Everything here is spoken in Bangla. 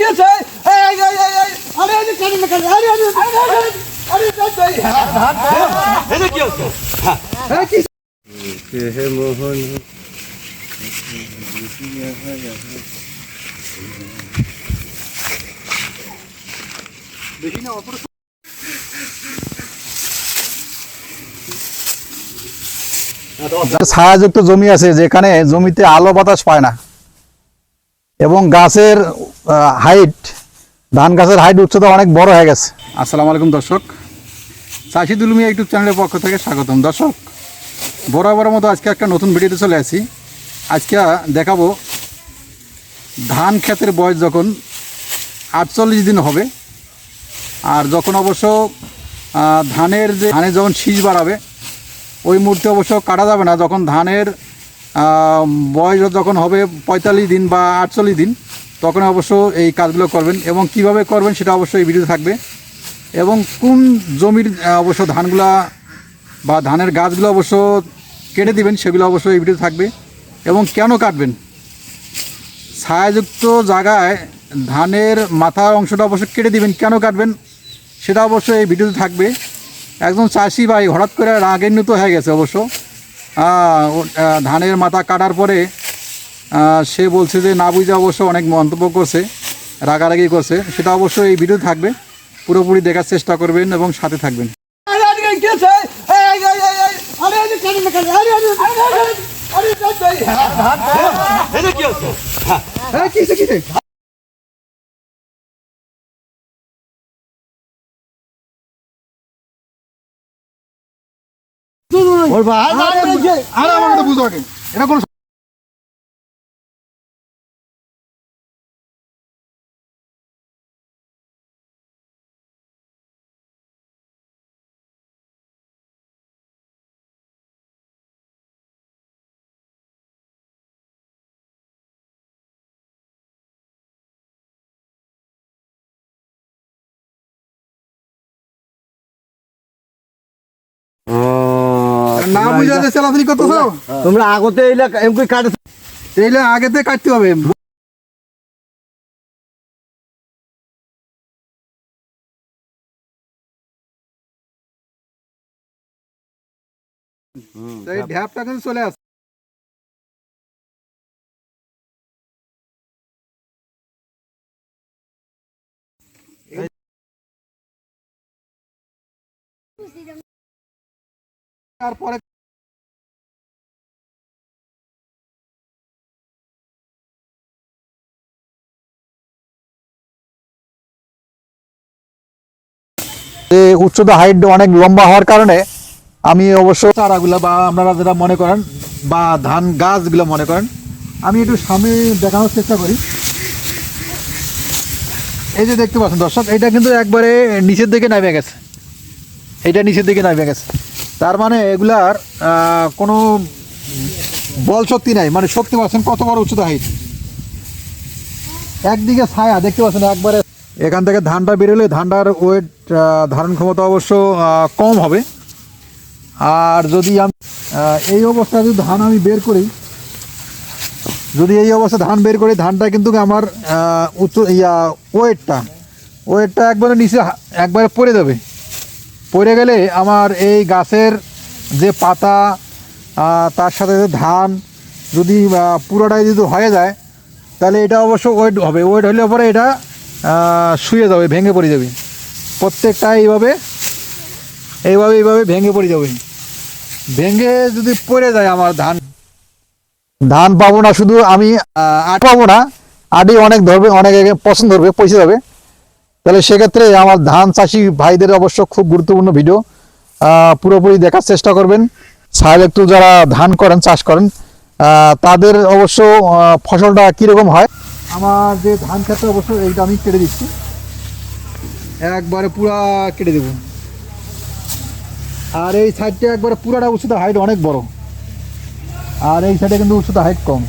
গেছে না মোহন ছায়াযুক্ত জমি আছে যেখানে জমিতে আলো বাতাস পায় না এবং গাছের হাইট ধান গাছের হাইট উচ্চতা অনেক বড় হয়ে গেছে। আসসালামু আলাইকুম দর্শক। চাষি দুলুমিয়া ইউটিউব চ্যানেলের পক্ষ থেকে স্বাগতম। দর্শক, বরাবর মতো আজকে একটা নতুন ভিডিওতে চলে আসি। আজকে দেখাবো ধান ক্ষেতের বয়স যখন আটচল্লিশ দিন হবে, আর যখন অবশ্য ধানের যে, ধানের যখন শীষ বাড়াবে, ওই মুহূর্তে অবশ্য কাটা যাবে না। যখন ধানের বয়স যখন হবে পঁয়তাল্লিশ দিন বা আটচল্লিশ দিন, তখন অবশ্য এই কাজগুলো করবেন এবং কীভাবে করবেন সেটা অবশ্যই এই ভিডিও থাকবে। এবং কোন জমির অবশ্য ধানগুলা বা ধানের গাছগুলো অবশ্য কেটে দিবেন সেগুলো অবশ্যই এই ভিডিও থাকবে। এবং কেন কাটবেন? ছায়াযুক্ত জায়গায় ধানের মাথার অংশটা অবশ্য কেটে দিবেন, কেন কাটবেন সেটা অবশ্যই এই ভিডিওতে থাকবে। একজন চাষি ভাই হঠাৎ করে রাগান্বিত হয়ে গেছে অবশ্য। ধানের মাথা কাটার পরে সে বলছে যে না বুঝে অবশ্য অনেক মন্তব্য করছে রাগারাগি করছে সেটা অবশ্যই এই ভিডিও থাকবে পুরোপুরি দেখার চেষ্টা করবেন এবং সাথে থাকবেন ওর ভাই? আরে আরে আমার কথা বুঝো আগে এটা কোনো না বুঝাতে চালাচালি করতেছো? তোমরা আগতে এইলা এমকি কাটে এইলে আগেতে কাটতে হবে। এই ঢ্যাপটা কিন্তু চলে আসে তারপরে যে উচ্চতা হাইট অনেক লম্বা হওয়ার কারণে আমি অবশ্য চারাগুলো বা আপনারা যেটা মনে করেন বা ধান গাছগুলো মনে করেন, আমি একটু সামনে দেখানোর চেষ্টা করি। এই যে দেখতে পাচ্ছেন দর্শক, এটা কিন্তু একবারে নিচের দিকে নামে গেছে। এটা নিচের দিকে নামে গেছে। তার মানে এগুলার কোনো বল শক্তি নাই। মানে শক্তি পাচ্ছেন কত বড় উচ্চতা হাইট একদিকে ছায়া, দেখতে পাচ্ছেন একবারে। এখান থেকে ধানটা বেরোলে ধানটার ওয়েট ধারণ ক্ষমতা অবশ্য কম হবে। আর যদি আমি এই অবস্থায় যদি ধান আমি বের করি, যদি এই অবস্থা ধান বের করি, ধানটা কিন্তু আমার উচ্চ, ইয়া ওয়েটটা ওয়েটটা একবারে নিচে, একবারে পড়ে যাবে। পড়ে গেলে আমার এই গাছের যে পাতা তার সাথে যে ধান যদি পুরোটাই যদি হয়ে যায়, তাহলে এটা অবশ্য ওয়েট হবে। ওয়েট হলে পরে এটা শুয়ে যাবে, ভেঙে পড়ে যাবে। প্রত্যেকটা এইভাবে এইভাবে এইভাবে ভেঙে পড়ে যাবে। ভেঙে যদি পড়ে যায় আমার ধান ধান পাবো না শুধু আমি আট পাবো না। আডি অনেক ধরবে, অনেক পছন্দ ধরবে পয়সা যাবে তাহলে সেক্ষেত্রে আমার ধান চাষি ভাইদের অবশ্য খুব গুরুত্বপূর্ণ ভিডিও পুরোপুরি দেখার চেষ্টা করবেন। সাহেব একটু যারা ধান করেন, চাষ করেন তাদের অবশ্য ফসলটা কীরকম হয়? আমার যে ধান ক্ষেত্রে অবশ্য এইটা আমি কেটে দিচ্ছি। একবারে পুরা কেটে দেব। আর এই সাইডটা একবারে পুরাটা উচ্চতা হাইট অনেক বড়। আর এই সাইডে কিন্তু উচ্চতা হাইট কম।